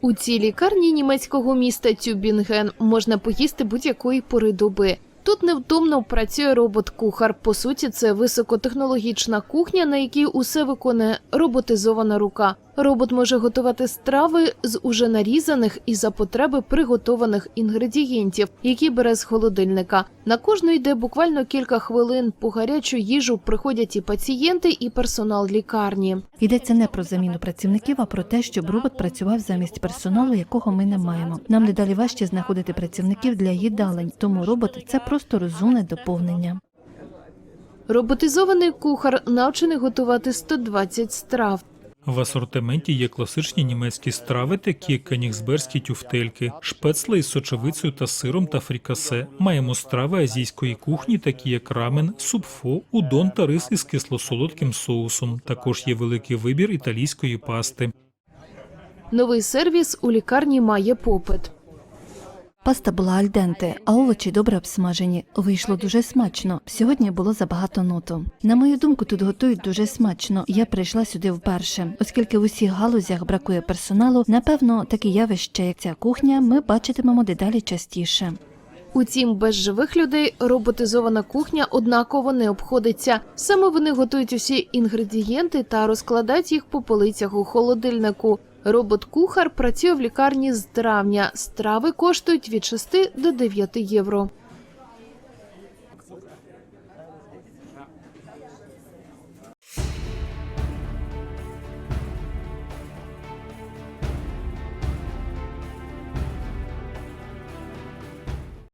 У цій лікарні німецького міста Тюбінген можна поїсти будь-якої пори доби. Тут невтомно працює робот-кухар. По суті, це високотехнологічна кухня, на якій усе виконує роботизована рука. Робот може готувати страви з уже нарізаних і за потреби приготованих інгредієнтів, які бере з холодильника. На кожну йде буквально кілька хвилин. По гарячу їжу приходять і пацієнти, і персонал лікарні. Йдеться не про заміну працівників, а про те, щоб робот працював замість персоналу, якого ми не маємо. Нам дедалі важче знаходити працівників для їдалень, тому робот це просто розумне доповнення. Роботизований кухар навчений готувати 120 страв. В асортименті є класичні німецькі страви, такі як канігсберські тюфтельки, шпецли із сочевицею та сиром та фрікасе. Маємо страви азійської кухні, такі як рамен, супфо, удон та рис із кисло-солодким соусом. Також є великий вибір італійської пасти. Новий сервіс у лікарні має попит. Паста була альденте, а овочі добре обсмажені. Вийшло дуже смачно. Сьогодні було забагато ноту. На мою думку, тут готують дуже смачно. Я прийшла сюди вперше, оскільки в усіх галузях бракує персоналу. Напевно, таке явище, як ця кухня, ми бачитимемо дедалі частіше. Утім, без живих людей роботизована кухня однаково не обходиться. Саме вони готують усі інгредієнти та розкладають їх по полицях у холодильнику. Робот-кухар працює в лікарні з травня. Страви коштують від 6 до 9 євро.